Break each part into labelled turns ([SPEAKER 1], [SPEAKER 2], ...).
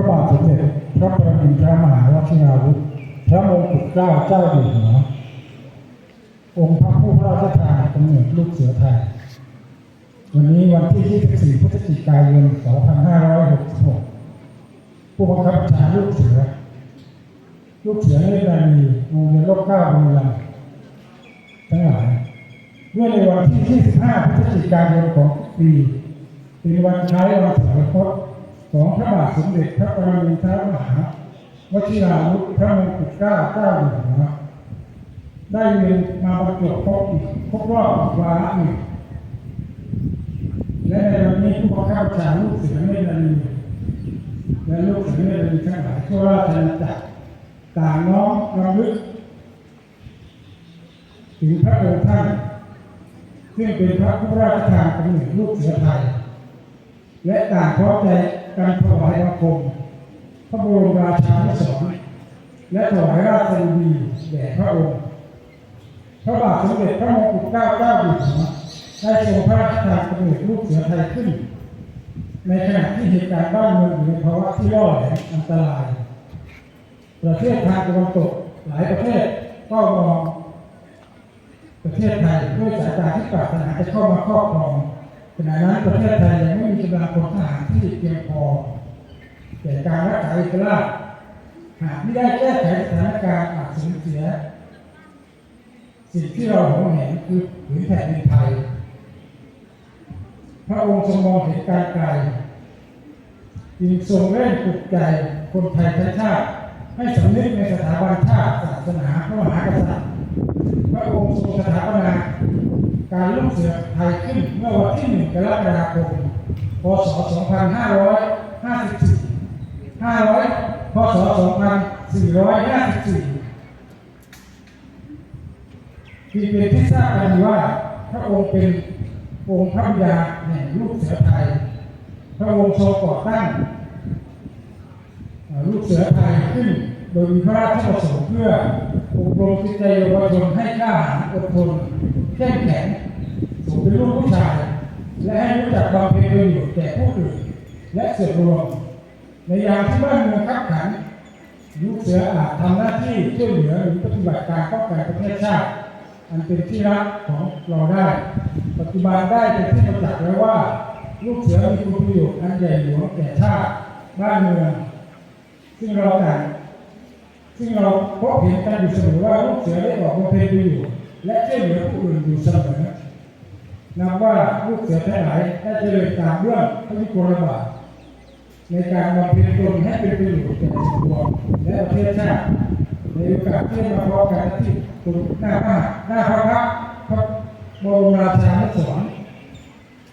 [SPEAKER 1] ระบาทสมเด็จพระปรมินทรมหาวชิราวุธพระมงกุฎเกล้าเจ้าอยู่หัวองค์พระผู้พระราชทานกำเนิดลูกเสือไทย วันนี้วันที่ 24 พฤศจิกายน 2566 ผู้บังคับบัญชาลูกเสือ ลูกเสือในนานีโรงเรียนโลกเก้าบุรีรัมย์ทั้งหลายเมื่อในวันที่ 25 พฤศจิกายนของทุกปี เป็นวันคล้ายวันสมรส ของพระบาทสมเด็จพระปรมินทรมหาวชิราวุธพระมงกุฎเกล้าเจ้าอยู่หัวได้เรียนมาบรรจบครบอีกครบรอบวาระหนึ่งและในวันนี้ผู้บังคับบัญชาลูกเสือไม่นานีและลูกเสือไม่นานีทั้งหลายทั่วราชอาณาจักรต่างน้อมรำลึกถึงพระองค์ท่านซึ่งเป็นพระผู้ราชทานกำเนิดลูกเสือไทย และต่างพร้อมใจ กันถวายบังคมพระบรมราชานุสรณ์และถวายราชบุรีแด่พระองค์ พระบาทสมเด็จพระมงกุฎเกล้าเจ้าอยู่หัวได้ทรงพระราชทานกำเนิดลูกเสือไทยขึ้น ในขณะที่เหตุการณ์บ้านเมืองอยู่ในภาวะที่ล่อแหลมอันตราย ประเทศทางตะวันตกหลายประเทศก็มองประเทศไทยด้วยสายตาที่ปรารถนาจะเข้ามาครอบครอง ณะนั้นประเทศไทยยังไม่มีกำลังพลทหารที่เพียงพอแก่การรักษาเอกราหากไม่ได้แก้ไขสถานการณ์อาจสูญเสีย สิ่งที่เราหวงเห็นคือผืนแผ่นดินไทย พระองค์ทรงมองเห็นการไกลจึงทรงเร่งปลุกใจคนไทยทั้งชาติให้สำนึกในสถาบันชาติศาสนาพระมหากษัตริย์ พระองค์ทรงสถาปนากา รลูกเสือไทยขึ้นเมื่อวันที่ 1 กรกฎาคม พศ 2554 500 พศ 2454ที่เป็นที่ทราบกันว่าพระองค์เป็นองค์พระบิดาแห่งลูกเสือไทย พระองค์ทรงก่อตั้งลูกเสือไทยขึ้นโดยมีพระราชประสงค์เพื่ออบรมจิตใจเยาวชนให้กล้าหาญอดทนเข้มแข็ง สมเป็นลูกผู้ชาย และให้รู้จักบำเพ็ญประโยชน์แก่ผู้อื่นและส่วนรวมในยามที่บ้านเมืองขับขันลูกเสืออาจทำหน้าที่ช่วยเหลือหรือปฏิบัติการป้องกันประเทศชาติ อันเป็นที่รักของเราได้ ปัจจุบันได้เป็นที่ประจักษ์แล้วว่า ลูกเสือมีคุณประโยชน์อันใหญ่หลวงแก่ชาติบ้านเมือง ซึ่งเราต่างซึ่งเราพบเห็นกันอยู่เสมอว่าลูกเสือได้ออกมาเป็นประโยชน์และช่วยเหลือผู้อื่นอยู่เสมอ นับว่าลูกเสือทั้งหลายได้เจริญตามเรื่องพระวิโกรบาทในการบำเพ็ญตนให้เป็นประโยชน์แก่ส่วนรวมและประเทศชาติในโอกาสที่มาพร้อมกันที่ตรงหน้าพระหน้าพระพักตร์พระบรมราชานุสรณ์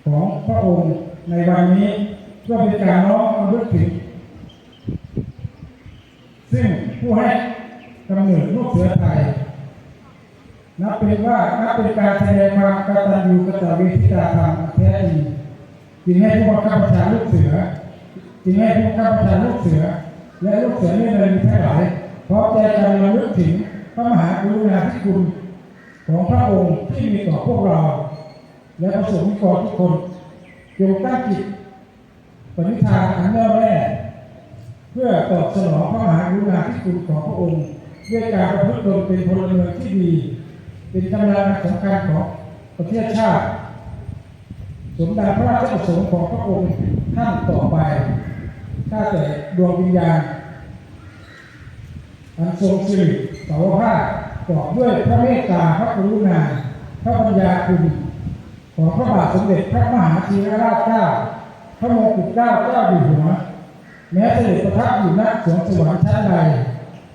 [SPEAKER 1] ของพระองค์ในวันนี้ก็เป็นการน้อมรำลึกถึงซึ่งผู้ให้กำเนิดลูกเสือไทย นับเป็นว่านับเป็นการแสดงความกตัญญูกตเวทิตาธรรมแท้จริงจึงให้ผู้บังคับบัญชาลูกเสือจึงให้ผู้บังคับบัญชาลูกเสือ และลูกเสือนี่เลยทั้งหลายพร้อมใจกันระลึกถึงพระมหากรุณาธิคุณของพระองค์ที่มีต่อพวกเรา และประสงค์นิกรทุกคนจงตั้งจิตปณิธานอันแน่วแน่เพื่อตอบสนองพระมหากรุณาธิคุณของพระองค์ด้วยการประพฤติตนเป็นพลเมืองที่ดี เป็นกำลังสำคัญของประเทศชาติ สมดังพระราชประสงค์ของพระองค์ท่านต่อไปข้าแต่ดวงวิญญาณอันทรงสิริสาวภาพประกอบด้วยพระเมตตาพระกรุณา พระปัญญาคุณของพระบาทสมเด็จพระมหาธีรราชเจ้า พระมงกุฎเกล้าเจ้าอยู่หัว แม้เสด็จประทับอยู่ณสวงสวรรค์ชั้นใด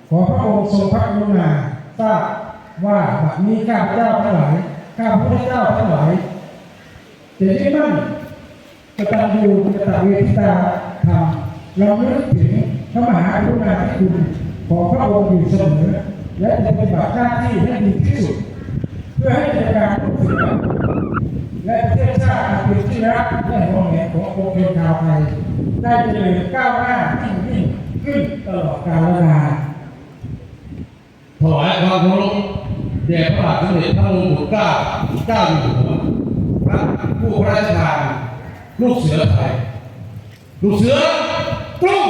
[SPEAKER 1] ขอพระองค์ทรงพระกรุณาทราบ ว่าบัดนี้ข้าพเจ้าทั้งหลายข้าพระเจ้าทั้งหลายจะได้มั่นกตัญญูกตเวทิตาธรรมเราไม่นึกถึงพระมหากรุณาธิคุณของพระองค์อยู่เสมอและจะปฏิบัติหน้าที่ให้ดีที่สุด เพื่อให้กิจการของศิลปะและประเทศชาติอันเป็นที่รักและห่วงแหนขององค์เป็นชาวไทยได้เจริญก้าวหน้ายิ่งยิ่งขึ้นตลอดกาลนาน
[SPEAKER 2] ถวายความเคารพ เด่พระบาทสมเด็จพระมงกุฎเกล้าเกล้าอยู่หัวพระผู้พระราชทานลูกเสือไทยลูกเสือกรุง